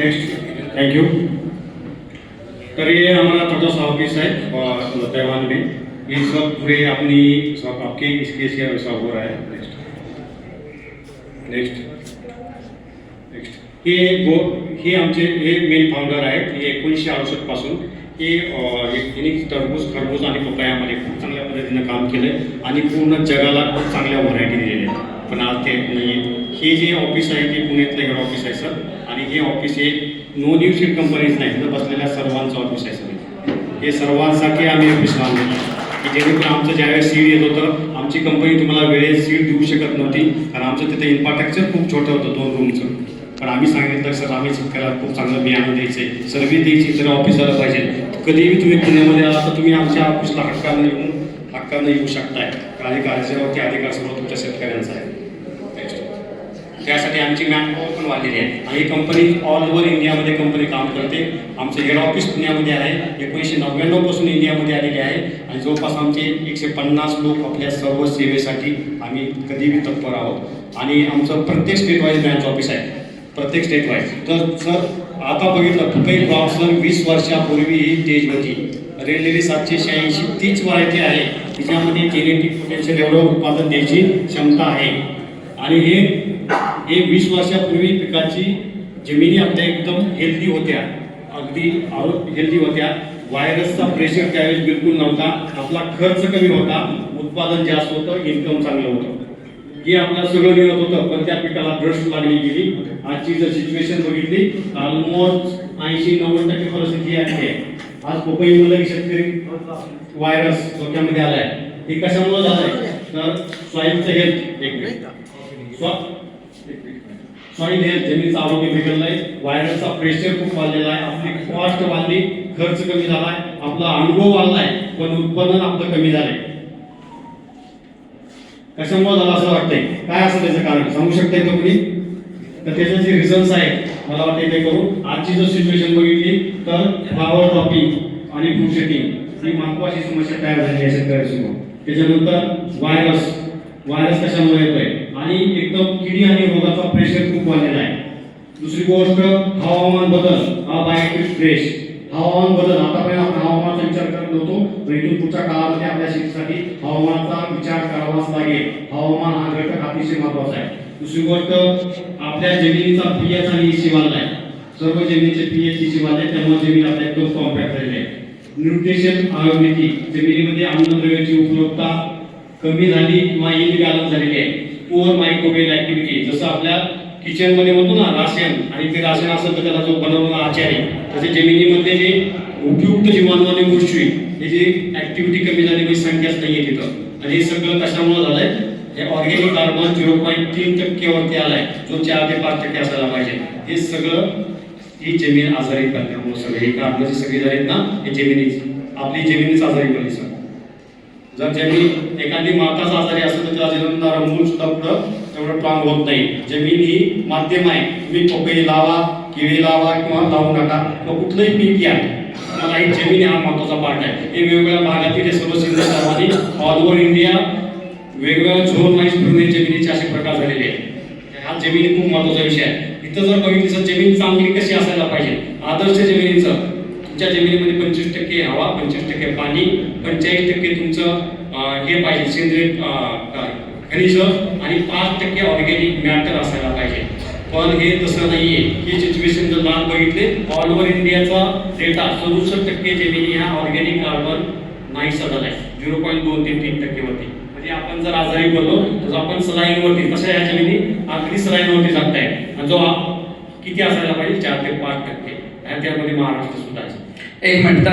Next thank you तर ये हमारा छोटा सा ऑफ़िस है और तैवान में। ये सब पूरे अपनी सब आपके इसके से सब हो रहा है। नेक्स्ट नेक्स्ट नेक्स्ट हे गो हे आमचे हे। मेन फाउंडर आहेत हे एकोणीसशे अडुसष्ट पासून हे हे- यांनी टरबूज खरबूज आणि पपयामध्ये खूप चांगल्या पद्धतीनं काम केलं आणि पूर्ण जगाला खूप चांगल्या व्हरायटी दिलेल्या आहेत पण आज ते नाही हे जे ऑफ़िस आहे ते पुण्यातलं ऑफ़िस आहे सर आणि हे ऑफिस हे नो न्यू सीट कंपनीज नाही तर बसलेल्या सर्वांचं ऑफिस आहे सर हे सर्वांसाठी आम्ही ऑफिस बांधलेलं की जेणेकरून आमचं ज्यावेळेस सीड येत होतं आमची कंपनी तुम्हाला वेळेत सीड देऊ शकत नव्हती. कारण आमचं तिथं इन्फ्रास्ट्रक्चर खूप छोटं होतं दोन रूमचं पण आम्ही सांगितलं सर आम्ही शेतकऱ्याला खूप चांगलं बियाणं द्यायचं सर्व्हिस द्यायची तर ऑफिस पाहिजे. कधीही तुम्ही पुण्यामध्ये आला तर तुम्ही आमच्या ऑफिसला हक्कानं येऊन हक्कानं येऊ शकताय. कारण कार्यक्रमावरती अधिकार सर्व तुमच्या शेतकऱ्यांचा आहे. त्यासाठी आमची मॅनपॉवर पण वाढलेली आहे. आणि ही कंपनी ऑल ओव्हर इंडियामध्ये कंपनी काम करते. आमचं हेड ऑफिस पुण्यामध्ये आहे. एकोणीसशे नव्याण्णवपासून इंडियामध्ये आलेले आहे. आणि जवळपास आमचे एकशे पन्नास लोक आपल्या सर्व सेवेसाठी आम्ही कधीही तत्पर आहोत. आणि आमचं प्रत्येक स्टेट वाईज ब्रँच ऑफिस आहे. प्रत्येक स्टेट वाईज तर सर आता बघितलं फुकई ब्लॉक्सवर वीस वर्षापूर्वी ही स्टेज होती. रेडलेली सातशे शहाऐंशी तीच व्हरायटी आहे. तिच्यामध्ये जेनेटिक पोटेन्शियल एवढं उत्पादन द्यायची क्षमता आहे. आणि हे हे वीस वर्षापूर्वी पिकाची जमिनी आपल्या एकदम हेल्दी होत्या. अगदी हेल्दी होत्या. व्हायरसचा प्रेशर त्यावेळेस बिलकुल नव्हता. आपला खर्च कमी होता. उत्पादन जास्त होतं. इन्कम चांगलं होतं. हे आपल्याला सगळं मिळत होतं पण त्या पिकाला भ्रष्ट लागली गेली. आजची जर सिच्युएशन बघितली ऑलमोस्ट ऐंशी नव्वद टक्के परिस्थिती आहे. आज पपईमध्ये शेतकरी व्हायरस डोक्यामध्ये आलाय. हे कशामुळे झालंय? तर सॉईलचं हेल्थ एक. मिनिट सॉईल हेल्थ जमिनीचं आरोग्य बिघडलंय. व्हायरसचा प्रेशर खूप वाढलेला आहे. आपली कॉस्ट वाढली खर्च कमी झालाय. आपला अनुभव वाढलाय पण उत्पन्न आपलं कमी झालंय. कशामुळे झालं असं वाटतंय? काय असं त्याचं कारण? सांगू शकताय का तुम्ही? तर त्याचे जे रिझन्स आहेत. मला वाटते ते करू आजची जर सिच्युएशन बघितली तर फ्लावर ड्रॉपिंग आणि फूड शेटिंग ही महत्वाची समस्या तयार झाली आहे शेतकऱ्यासमोर. त्याच्यानंतर व्हायरस व्हायरस कशामुळे येतोय? आणि एकदम किडी आणि रोगाचा प्रेशर खूप वाढलेला आहे. दुसरी गोष्ट हवामान बदल. हा बायोटिक फ्रेश हवामान बदल. आतापर्यंत आपण हवामानाचा विचार करत नव्हतो. पण इथून पुढच्या काळामध्ये आपल्या शेतीसाठी हवामानाचा विचार करावाच लागेल. हवामान हा घटक अतिशय महत्त्वाचा आहे. दुसरी गोष्ट आपल्या जमिनीचा पीएच आणि ईसी वाढलाय सर्व जमिनीचे पीएच इसी वाढले त्यामुळे जमीन आपल्या एकदम कॉम्पॅक्ट झालेली आहे. न्यूट्रिशन अवेबिलिटी जमिनीमध्ये अन्नद्रव्याची उपलब्धता कमी झाली किंवा इनबॅलन्स झालेली आहे. पुअर मायक्रोवेल ऍक्टिव्हिटी जसं आपल्या किचनमध्ये म्हणतो ना राशन आणि ते राशन असेल तर त्याला जो बनवलेला आचार आहे तसे जमिनीमध्ये जे उपयुक्त जीवाणू गोष्टी हे जे ऍक्टिव्हिटी कमी झालेली संख्याच नाहीये तिथं. आणि हे सगळं कशामुळे झालंय? हे ऑर्गॅनिक कार्बन झिरो पॉईंट तीन टक्केवरती आलाय जो चार ते पाच टक्के असायला पाहिजे. हे सगळं ही जमीन आजारी करण्यामुळे सगळे हे कारणं जी सगळी ना हे जमिनीच. आपली जमिनीच आजारी पडली सर जर जमीन एखादी माताच आजारी असेल तर त्या जन्मणारं मूल सुद्धा पुढं तेवढं स्ट्रॉंग होत नाही. जमीन ही माध्यम आहे. तुम्ही पपई लावा केळी लावा किंवा लावू नका. किंवा कुठलंही पीक घ्या मला ही जमीन हा महत्त्वाचा पार्ट आहे. हे वेगवेगळ्या भागातील सर्व सिंधू सर्वांनी ऑल ओव्हर इंडिया वेगवेगळ्या झोन वाईज फिरून जमिनीचे असे प्रकार झालेले आहेत. हा जमिनी खूप महत्त्वाचा विषय आहे. इथं जर बघितलं जमीन चांगली कशी असायला पाहिजे? आदर्श जमिनीचं. तुमच्या जमिनीमध्ये पंचवीस टक्के हवा पंचवीस टक्के पाणी पंचेचाळीस टक्के तुमचं हे पाहिजे सेंद्रिय खनिज आणि पाच टक्के ऑर्गॅनिक मॅटर असायला पाहिजे. पण हे तसं नाहीये. ही सिच्युएशन जर लाल बघितले ऑल ओव्हर इंडियाचा डेटा सदुसष्ट टक्के जमिनी ह्या ऑर्गॅनिक कार्बन नाही झाला आहे. झिरो पॉईंट दोन ते तीन टक्केवरती म्हणजे आपण जर आजारी बोललो तर आपण सलाईनवरती तसं या जमिनी? अगदी सलाईनवरती जगताय. आणि जो किती असायला पाहिजे? चार ते पाच टक्के. आणि त्यामध्ये महाराष्ट्र सुद्धा आहे. एक मिनिट